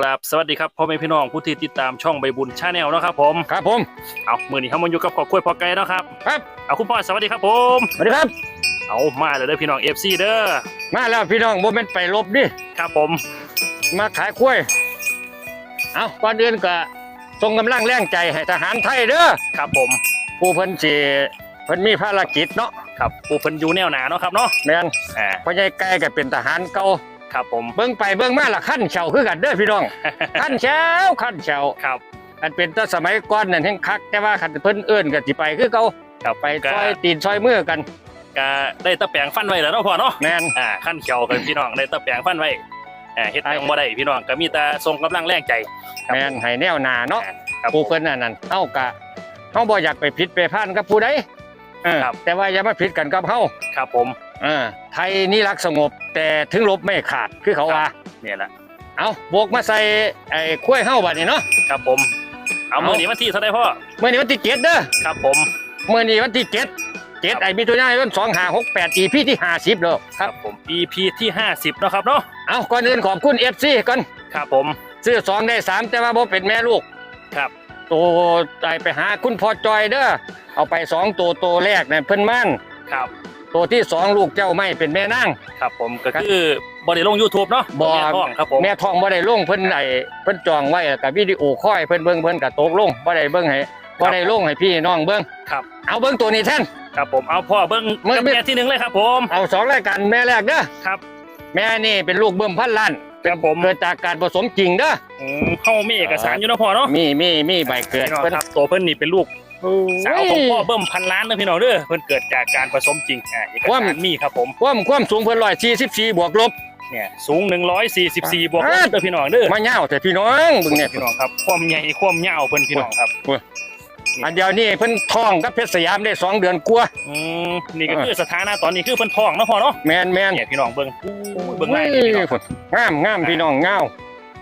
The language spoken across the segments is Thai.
กราบสวัสดีครับพ่อแม่พี่น้องผู้ที่ติดตามช่องใบบุญชาแนลนาะครับผมครับผมเอามือนี้เขามาอยู่กับขอบคุยพอไกลเนาะครับครับเอาคุณพ่อสวัสดีครับผมสวัสดีครับ เอามาเลยเด้อพี่น้องเอฟซีเด้อมาแล้วพี่น้องโมเมนต์ไปลบดิครับผมมาขายกล้วยเอาก่อนอื่นก็ส่งกำลังแรงใจให้ทหารไทยเด้อครับผมผู้เพิ่นสิเพิ่นมีภารกิจเนาะครับปูเพิ่นอยู่แนวหนาเนาะครับเนาะแม่นอ่าพ่อใหญ่ไก่ก็เป็นทหารเก่า ครับผมเบิ่งไปเบิ่งมาละขั้นเฉาคือกันเด้อพี่น้อง ขั้นเฉาขั้นเฉาครับอันเป็นแตั้สมัยก่อนนั่นแห่งคัก แต่ว่าคันเพิ่นเอื้นก็สิไปคือเก่าครับไปซอยตีนซอยมือกันก็ได้ตะแปลงฟันไว้แล้วเนาะพ่อเนาะแม่นอ่าขั้นเขียวกันพี่น้องได้ตะแปลงฟันไว้อ่าเฮ็ดหยังบ่ได้พี่น้องก็มีแต่ส่งกำลังแรงใจครับแม่นให้แนวหน้าเนาะครับผผู้มเพิ่นอันนั้นเฮากะเฮาบ่อยากไปผิดไปพลาดกับผู้ใดเออครับแต่ว่าอย่ามาผิดกันกับเฮาครับผม เออไทยนี่รักสงบแต่ถึงลบไม่ขาดคือเขาว่า เนี่ยแหละเอาโบกมาใส่ไอ้คุ้วยเฮาบัดนี้เนาะ ครับผม เอาเอามือนี้วันที่เท่าไดพ่อมื้อนี้วันที่7เด้อครับผมมื้อนี้วันที่7 7ไอ้มิถุนายน2568 EP ที่50แล้วครับ ผม EP ที่ 50เนาะครับเนาะ เอาก่อนอื่นขอบคุณ FC ก่อนครับผม ซื้อสองได้สามแต่ว่าบ่เป็นแม่ลูกครับ ตัวไอ้ไปหาคุณพ่อจอยเด้อเอาไปสองตัวตัวแรกเนี่ยเพิ่นมั่นครับ ตัวที่สองลูกเจ้าไม่เป็นแม่นางครับผมก็คือบริลง YouTube เนาะบ่ แม่ท้องครับผมแม่ทองบ่ได้ลงเพิ่นไอ้เพิ่นจองไว้กับวิดีโอคอยเพิ่นเบิ่งเพิ่นก็ตกลงบ่ได้เบิ่งให้บ่ได้ลงให้พี่น้องเบิ่งครับเอาเบิ่งตัวนี้แท่น ครับผมเอาพ่อเบิ้งเมื่อ กับแม่ที่หนึ่งเลยครับผมเอาสองรายการแม่แรกเด้อครับแม่นี่เป็นลูกเบิ่มพันล้านครับผมเกิดจากการผสมจริงเด้ออืมเข้ามีเอกสารอยู่เนาะพ่อเนาะมีมีมีใบเกิดพี่น้องเพิ่นครับตัวเพิ่นนี่เป็นลูกโอ้ สาวของยพ่อเบิ้มพันล้านนะพี่น้องเด้อเพิ่นเกิดจากการผสมจริงอ่าเอกว่าสารมีครับผมความความสูงเพิ่น144บวกลบเนี่ยสูง 144 บวกลอ่าบเด้อพี่น้องเด้อมาเหย้าแต่พี่น้องเบิ่งเนี่ยพี่น้องครับความใหญ่ความยาวเพิ่นพี่น้องครับอันเดียวนี่เพิ่นท้องกับเพชรสยามได้สองเดือนกว่าอืมนี่ก็คือสถานะตอนนี้คือเพิ่นท้องเนาะพ่อเนาะแมนแมนเนี่ยพี่น้องเบิ่งอู้เบิ่งหน้านี่พี่น้องครับงามงามพี่น้องเงา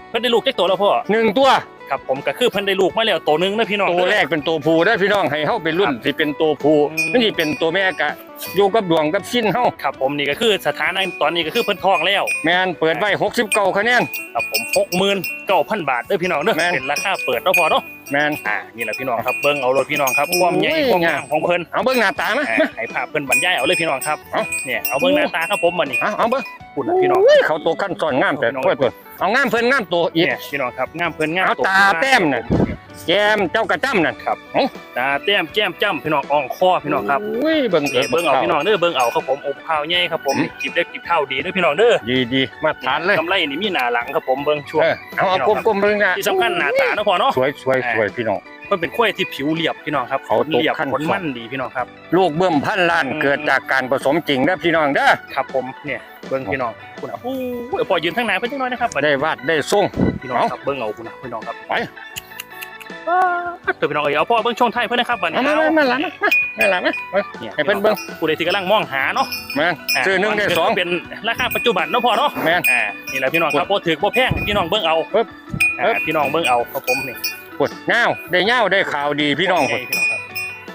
เพิ่นได้ลูกจักตัวแล้วพ่อหนึ่งตัว ครับผมก็คือเพิ่นได้ลูกมาแล้วตัวหนึงนะพี่น้องตัวแรกเป็นตัวผู้ได้อพี่น้องให้เฮาเป็นรุ่นครับสิเป็นตัวผู้อืมนี่สิเป็นตัวแม่กะอยู่กับดวงกับชิ้นเฮาครับผมนี่ก็คือสถานะตอนนี้ก็คือเพิ่นท้องแล้วแมนเปิดไว้69คะแนน ครับผม69,000 บาทเด้อพี่น้องเด้อแม่น เป็นราคาเปิดเนาะพ่อเนาะแมนอ่านี่แหละพี่น้องครับเบิ่งเอารถพี่น้องครับความใหญ่โอ้ย ความงามของเพิ่นเอาเบิ่งหน้าตามา อ่าให้ภาพเพิ่นบรรยายเอาเลยพี่น้องครับเอ้า เนี่ยเอาเบิ่งหน้าตาครับผมบัดนี้เอาเอาเบิ่งคุณน่ะพี่น้องโอ้ยเขาตัวขั้นซ้อนงามแต่พี่น้องโอ้ยเพิ่น เอางามเพิ่นงามตัวอีกเนี่ยพี่น้องครับงามเพิ่นงามเอาวตาแต้มน่ะแก้มเจ้ากระจ้ำนั่นครับเอ้าตาแต้มแก้มจ้ำพี่น้องอ่องคอพี่น้องครับโอ้ยเบิ่งเนี่ยเบิ่งเอาพี่น้องเด้อเบิ่งเอาครับผมอกข้าวใหญ่ครับผมจิบเล็กจิบเท่าดีเด้อพี่น้องเด้อดีดีมาทานเลยกำไรนี่มีหน้าหลังครับผมเบิ่งช่วงเออเอาเอากลมๆเบิ่งนะที่สำคัญหน้าตาเนาะพ่อเนาะสวยสวยสวยพี่น้อง มันเป็นกล้วยที่ผิวเรียบพี่น้องครับเขาขนเรียบตกขั้นขนมันดีพี่น้องครับ ลูกเบิ่มพันล้านอืม เกิดจากการผสมจริงเด้อพี่น้องเด้อครับผมเนี่ยเบิ่งพี่น้องคุณอะอู้ยพอยืนข้างหน้าเพิ่นจังน้อยนะครับบัดนี้ได้วาดได้ส่งพี่น้องเอาครับเบิ่งเอาคุณอะพี่น้องครับไป ว้าวเดี๋ยวพี่น้องเอ้ยเอาพ่อเบิ่งช่วงไทายเพิ่นนะครับบัดนี้เอามามามาหลานมามาหลานมามาเนี่ยให้เพิ่นเบิ่ง ผู้ใดที่กำลังมองหาเนาะแม่นซื้อหนึ่งได้สองเป็นราคาปัจจุบันเนาะพ่อเนาะ แม่น อ่านี่แหละพี่น้องครับบ่ถือบ่แพงพี่น้องเบิ่งเอาปึ๊บอ่าปึ๊บ พี่น้องเบิ่งเอาครับผมนี่ ปวดเงาได้เงาได้ข่าวดีพี่น้องโเคพุ่นพี่น้องครับ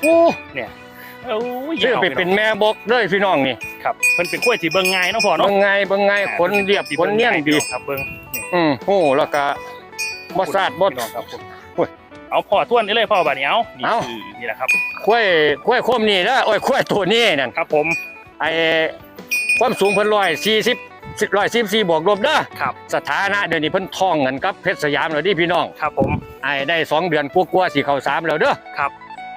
โอ้โอ้ยซื้อไปยาวเป็นแม่บกเลยพี่น้องนี่ครับเพิ่นเป็นกล้วยที่เบิ่งง่ายเนาะพ่อเนาะเบิ่งไงเบิ่งไงขนเรียบขนเนียนดีครับเบิ่งนี่อืมโอ้แล้วก็บ่สาดบ่พี่น้องครับผมโอ้ยเอาพ่อทวนได้เลยพ่อบัดนี้เอานี่เอาคือนี่แหละครับข้วยข้วยโคมนี่เด้อโอ้ยข้วยตัวนี้นั่นครับ ผมไอ้ความสูงเพิ่น140 144บวกลบเด้อครับสถานะเดี๋ยวนี้เพิ่นท้องกันกับเพชรสยามแล้วดิพี่น้องครับผม ไอ้ได้สองเดือนกว่าๆสิเข้าสามแล้วเด้อครับ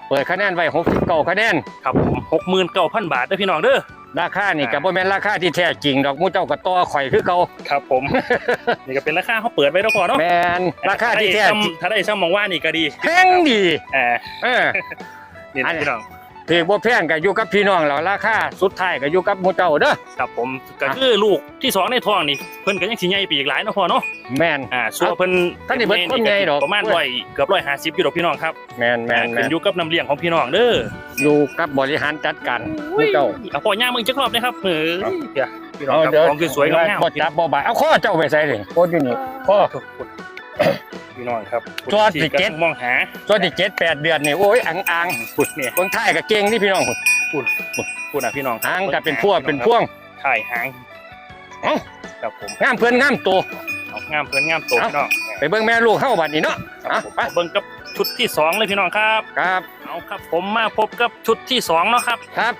เปิดคะแนนไว้69คะแนนครับผม69,000บาทเด้อพี่น้องเด้อราคานี่อ่าก็บ่แม่นราคาที่แท้จริงดอกหมู่เจ้าก็ต่อข่อยคือเก่าครับผมนี่ก็เป็นราคาเขาเปิดไว้เนาะพ่อเนาะแม่นราคาที่แท้จริงถ้าได้ซ้ำมองว่านี่ก็ดีแพงดีอ่าเออนี่อันะนพี่น้อง ถือบ่แพงก็อยู่กับพี่น้องแล้วราคาสุดท้ายก็อยู่กับหมู่เจ้าเด้อ ครับผมก็คือลูกที่สองในท้องนี่เพิ่นก็ยังสิใหญ่ไปอีกหลายเนาะพ่อเนาะแม่น อ่าส่วนเพิ่นท่านนี่เบิดคนใหญ่ดอก ประมาณร้อยเกือบ150อยู่ดอกพี่น้องครับแม่นแม่นขึ้แม่นนอยู่กับน้ำเลี้ยงของพี่น้องเด้ออยู่กับบริหารจัดการหมู่เจ้า เอาพ่อย่างมึงจักรอบนะครับเออครับเดี๋ยวพี่น้องครับของคือสวยงามบ่จับบ่บายเอาข้อเจ้าไปใส่ดิโคตรอยู่นี่ข้อ พี่น้องครับจอดสิเจ็ดมองหาตัวที่7 8เดือนนี่โอ้ยอังอังพุดเนี่ยเบิ่งท้ายก็เก่งนี่พี่น้องพุ่นพูดนะพี่น้องหางก็เป็นพวกเป็นพวงถ่ายหางเอ้าครับผมงามเพิ่นงามโตเอางามเพิ่นงามโตเอ้าพี่น้องไปเบิ่งแม่ลูกเฮาบัดนี้เนาะอะไปเอาเบิ่งกับชุดที่สองเลยพี่น้องครับครับเอาครับผมมาพบกับชุดที่สองเนาะครับครับ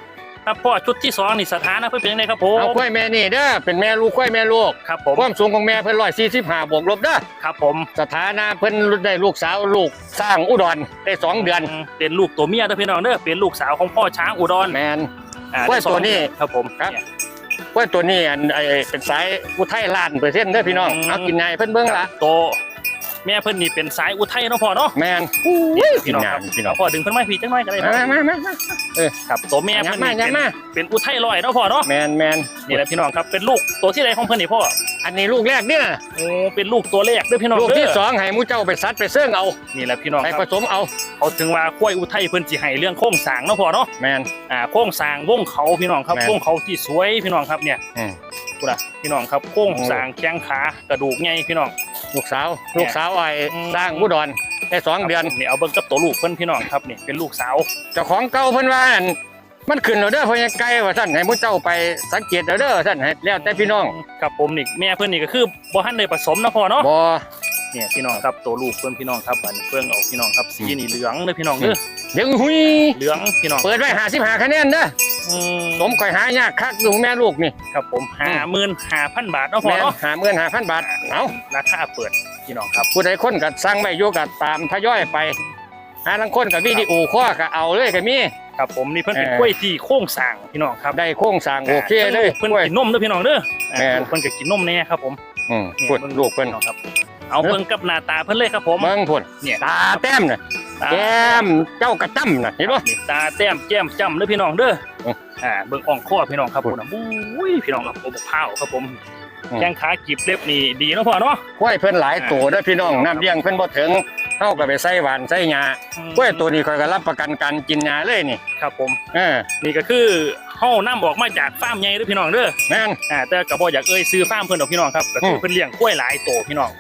ครับพ่อชุดที่สองนี่สถานะเพื่อนเป็นยังไงครับผมเอากล้วยแม่นี่เด้อเป็นแม่ลูกกล้วยแม่ลูกครับผมความสูงของแม่เพิ่น145บวกลบเด้อครับผมสถานะเพิ่นได้ลูกสาวลูกสร้างอุดรได้สองเดือน เป็นลูกตัวเมียเด้อพี่น้องเด้อเป็นลูกสาวของพ่อช้างอุดรแมนอ่กล้วยได้สองตัวนี้ครับผมครับเนี่ยกล้วยตัวนี้อันไอเป็นสายอุทัยล้านเปอร์เซ็นต์เด้อพี่น้องอืมเอากินไงเพิ่นเบิ่งละโต แม่เพิ่นนี่เป็นสายอุทัยเนาะพ่อเนาะแมนเนี่ยกินพี่น้องงาครันบพี่น้องเอาพ่อดึงเพิ่นไม้พี่จังน้อยก็ได้มาเนาะมามามาครับตัวแม่ยัเพิ่งนมานี่ยังเป็นมาเป็นอุทัยลอยเนาะพ่อเนาะแมนแมนนี่แหละพี่น้องครับเป็นลูกตัวที่ใดของเพิ่นนี่พ่ออันนี้ลูกแรกเนี่ยโอ้เป็นลูกตัวแรกเด้อพี่น้องลูกเด้ที่อสองให้หมูเจ้าไปซัดไปเสื่องเอานี่แหละพี่น้องไปคผรับสมเอาเขาถึงว่าควายอุทัยเพิ่นสิให้เรื่องโค้งสร้างเนาะพ่อเนาะแมนอ่าโค้งสร้างวงเขาพี่น้องครับแม่นวงเขาที่สวยพี่น้องครับเนี่ยอืมกูนะพี่น้องครับโค้งสร้างแข้งขากระดูกไงพี่น้อง ลูกสาวลูกสาวไอ้อืมสร้างอุดรได้สองเดือนนี่เอาเบิ่งกับตัวลูกเพิ่นพี่น้องครับนี่เป็นลูกสาวเจ้าของเก่าเพิ่นว่าอั่นมันขึ้นแล้วเด้อเพิ่นยังไกลว่าซั่นให้หมูเจ้าไปสังเกตเอาเด้อซั่นให้แล้วแต่พี่น้องครับผมนี่แม่เพิ่นนี่ก็คือบ่ทันได้ผสมนะพ่อเนาะบ่เนี่ยพี่น้องครับตัวลูกเพิ่นพี่น้องครับอันนี้เพิ่งเอาพี่น้องครับสีอืมนี่เหลืองเด้อพี่น้องเด้อเดี๋ยวหุยเหลืองพี่น้องเปิดไว้55คะแนนเด้อ อืมสมข่อยหายากคักอยู่แม่ลูกนี่ ครับผม55,000บาทเนาะพ่อแม่นเนาะหาเงินหาพันบาทเอาราคาเปิดพี่น้องครับ ผู้ใดคนก็สั่งไว้อยู่ก็ตามทยอยไปหาลังคนกับวิดีโอข้อก็เอาเลยก็มี ครับผมนี่เพิ่นเป็นเออ กล้วยที่โค้งสร้างพี่น้องครับได้โค้งสร้างโอเคเลยเพิ่นกล้วย กินนมเด้อพี่น้องเด้ออ่าแม่นลูกเพิ่นก็กินนมแน่ครับผมอืมพูดลูกเพิ่นพี่น้องครับ เอาเพิ่นกับหน้าตาเพิ่นเลยครับผม เบิ่งพุ่นเนี่ย ตาแต้มน่ะตาแก้มเจ้ากระจ้ำน่ะเห็นบ่ นี่ตาแต้มแก้มจ้ำเด้อพี่น้องเด้อ อืมอ่าเบิ่งอ่องข้อพี่น้องครับพูผดมอุ้ยพี่น้องครับผมบอกข้าวครับผมอืมแข้งขากีบเล็บนี่ดีเนาะพ่อเนาะกล้วยเพิ่นหลายตัวเด้อพี่น้องน้ำเลี้ยงเพิ่นบ่ถึงเฮาก็ไปใส่หวานใส่หญ้ากล้วยตัวนี้ข่อยก็รับประกันการกินหญ้าเลยนี่ ครับผมเออนี่ก็คือเฮานํออกมาจากฟาร์มใหญ่เด้อพี่น้องเด้อแม่นอ่าแต่ก็บ่อยากเอ่ยซื้อฟาร์มเพิ่นดอกพี่น้องครับก็คือมเพิ่นเลี้ยงกล้วยหลายโตพี่น้อง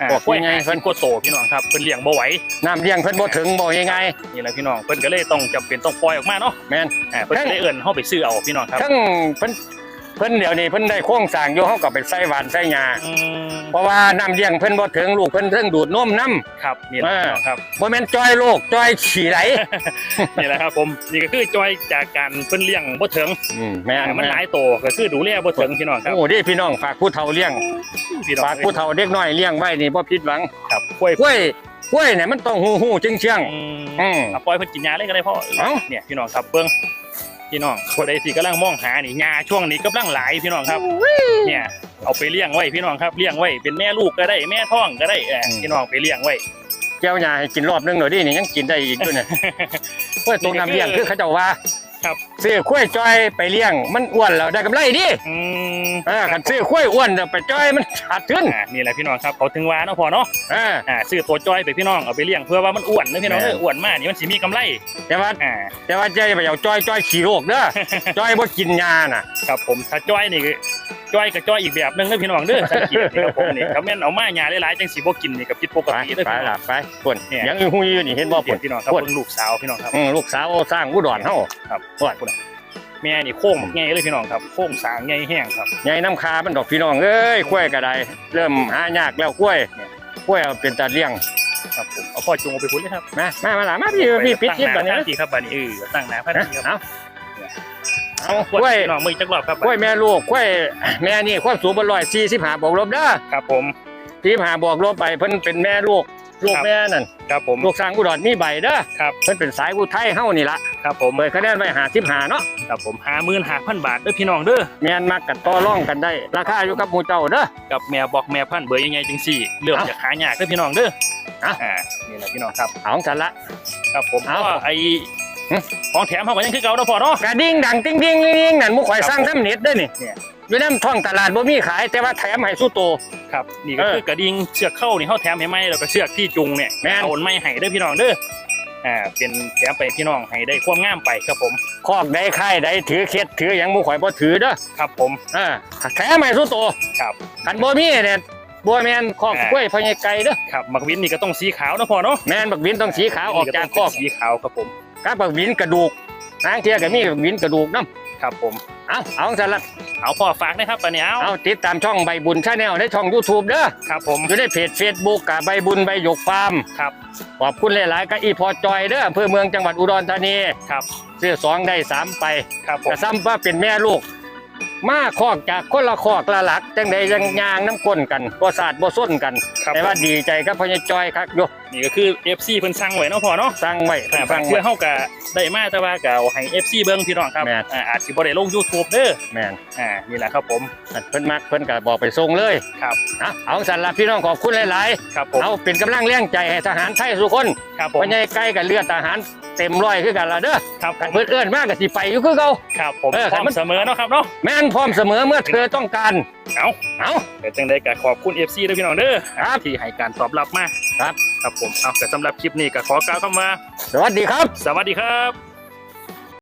อ่าบอกกล้วยยังไงหาเพิ่สินบกว่าโตพี่น้องครับเพิ่นเลี้ยงบ่ไหวน้ำเลี้ยงเพิ่นบ่ถึงบ่ยังไง นี่แหละพี่น้องเพิ่นก็เลยต้องจำเป็นต้องปล่อยออกมาเนาะแม่น อ่าเพิ่นก็เลยเอิ้นเฮาไปซื้อเอาพี่น้องครับ ทั้งเพิ่น เพิ่นเดี๋ยวนี้เพิ่นได้โค้งสร้างอยู่เฮาก็ไปใส่หวานใส่หญ้าอืมเพราะว่าน้ำเลี้ยงเพิ่นบ่ถึงลูกเพิ่นเพิ่งดูดนมน้ำครับนี่แหละอ่าพี่น้องครับบ่แม่นจอยโลกจอยฉี่ไหลนี่แหละครับผมนี่ก็คือจอยจากการเพิ่นเลี้ยงบ่ถึงอืมแม่นอ่ามันแม่หลายโตก็คือดูแลบ่ถึงพี่น้องครับโอ้ดิพี่น้องฝากผู้เฒ่าเลี้ยงพี่น้องฝากผู้เฒ่าเด็กน้อยเลี้ยงไว้นี่บ่ผิดหวังครับกล้วยกล้วยกล้วยเนี่ยมันต้องหูหูจึงเชียงอืมอืม อะปล่อยเพิ่นกินยาเลยก็ได้พ่อเอ้า เนี่ยพี่น้องครับเบิ่ง พี่น้องคนใดที่กำลังมองหานี่ยาช่วงนี้กำลังหลายพี่น้องครับ เนี่ยเอาไปเลี้ยงไว้พี่น้องครับเลี้ยงไว้เป็นแม่ลูกก็ได้แม่ท้องก็ได้เออพี่น้องไปเลี้ยงไว้แก้วหญ้าให้กินรอบนึงหน่อยดินี่ยังกินได้อีกด้วยเนี่ยกล้วยตัวน้ำเลี้ยงคือเขาเจ้าว่า ครับซื้อกล้วยจอยไปเลี้ยง มันอ้วนแล้วได้กำไรดิอืมเออคันซื้อกล้วยอ้วนแล้วไปจอยมันขาดทุนอ่านี่แหละพี่น้องครับเขาถึงว่าเนาะพอเนาะเอออ่าซื้อตัวจ้อยไปพี่น้องเอาไปเลี้ยงเพื่อว่ามันอ้วนนะพี่น้องแม่เอออ้วนมากนี่มันสิมีกำไรแต่ว่าอ่า แต่ว่าเจะไปเอาจอยจอยขี่โรคเด้อ จอยบ่กินยาน่ะ ครับผมถ้าจ้อยนี่คือจ้อยกับจ้อยอีกแบบหนึงนะพี่น้องเด้อสังเกตนี่ครับผมนี่ครับแม่นเอามาหยาหลายๆจังสิบ่กินนี่ก็ผิดปกไปติเด้อไปพี่น้อง ล่ะไปพุ่นเนี่ย ยังอยู่หูอยู่นี่เห็นบ่เดี๋พุ่ยนวพี่น้องครับพูดเบิ่งลูกสาวพี่น้องครับ อืมลูกสาวสร้างอุดรเฮาครับพูดแม่นี่โค้งบักใหญ่เลยพี่น้องครับโค้งสร้างใหญ่แห้งครับใหญ่น้ำคามันดอกพี่น้องเอ้ยกล้วยก็ได้เริ่มหายากแล้วกล้วยกล้วยเอาเป็นตาเลี้ยงครับผมเอาพ่อจุงเอาไปพุ่นเลยครับมามามาล่ะมาพี่พี่ปิดคลิปตั้บังดหนี้น้านะพันทีครับบัดนี้เออตั้งหน้าพันทีครับเอาเอากกล้วยพี่น้องมือจักรอบครับกล้วยแม่ลูกกล้วยแม่นี่ความสูงบ่ร้อยสี่สิบห้าบวกลบเด้อครับผมสี่สิบห้าบวกลบไปเพิ่นเป็นแม่ลูก ลูกครับแม่นั่นครับผมลูกสร้างอุดรมีใบเด้อครับเพิ่นเป็นสายอุทัยเฮานี่ล่ะครับผมเปิดคะแนนไว้55เนาะครับผมหาหมื่นหาพันบาทเด้อพี่น้องเด้อแม่นมักกันต่อรองกันได้ ราคาอยู่กับหมู่เจ้าเด้อกับแม่บอกแม่พันเบอร์ยังไงจังสี่เรื่องเอ้าจะหายากเด้อพี่น้องเด้อเอ้าอ่านี่แหละพี่น้องครับเอาของฉันละครับผมเอ้าก็ไอหึ ของแถมเขาก็ยังคือเก่าเนาะพ่อเนาะกระดิ่งดังติ้งๆลิงๆนั่นหมู่ข่อยครับสร้างทำเน็ตเด้อนี่เนี่ยอยู่นำท้องตลาดบ่มีขาย แต่ว่าแถมให้สู้โต ครับนี่ก็เออคือกระดิ่งเชือกเข้านี่เขาแถมให้ไหมแล้วก็เชือกที่จุงเนี่ยแม่นเอาไม่ให้เด้อพี่น้องเด้ออ่าเป็นแถมไปพี่น้องให้ได้ความงามไปครับผมคอกใดค่ายใดถือเคล็ดถือหยังหมู่ข่อยบ่ถือเด้อครับผมเออแถมให้สู้โตครับคันบ่มีเนี่ยบ่แม่นคอกอ่ากล้วยพญาไก่เด้อครับมักวินนี่ก็ต้องสีขาวเนาะพ่อเนาะแม่นบักวินต้องสีขาวออกจากคอกนี่ต้งเป็นสีขาวครับผม กับบักวินกระดูกนางเทียก็มีบักวินกระดูกนํครับผม เอาเอาสารละเอาพ่อฝากนะครับปะเนี่ยเอาเอาติดตามช่องใบบุญชาแนลในช่อง YouTube เด้อครับผมอยู่ในเพจ Facebook กับใบบุญใบหยกฟาร์มครับขอบคุณหลายๆก็อีพอจอยเด้ออำเภอเมืองจังหวัดอุดรธานีครับซื้อสองได้สามไปครับผกมระซ้ำว่าเป็นแม่ลูก มาคอกจากคนละคอกละหลักจังใดยังยางน้ำก้นกันบ่สาดบ่ส้นกันครับแต่ว่าดีใจกับพ่อใหญ่จอยครับโย นี่ก็คือ FC เพิ่นสั่งไว้เนาะพ่อเนาะสั่งไว้อ่าสั่บางงไว้เทื่อเฮาก็ได้มาแต่ว่าก็เอาให้ FC เบิ่งพี่น้องครับแม่น อ่าอาจสิบ่ได้ลง YouTube เด้อแม่นอ่านี่แหละครับผมเพิ่นมักเพิ่นก็บอกไปส่งเลยครับเอาเอาสันละพี่น้องขอบคุณหลายครับผๆมเอาเป็นกำลังแรงใจให้ทหารไทยทุกคนครับผมพ่อใหญ่ใกล้กับเลือดทหารเต็มร้อยคือกันละเด้อครับผกันมเพิ่นเอื้อนมากก็สิไปอยู่คือเก่า ครับผมเออพร้อมมัน เสมอเนาะครับเนาะแม่นพร้อมเสมอเมื่อเธอต้องการเอาเอา แต่จังได๋ก็ขอบคุณ FC ด้วยพี่น้องเด้อครับ ที่ให้การตอบรับมาครับ ครับผมเอาแต่สำหรับคลิปนี้ก็ขอกล่าวคำว่า สวัสดีครับ สวัสดีครับ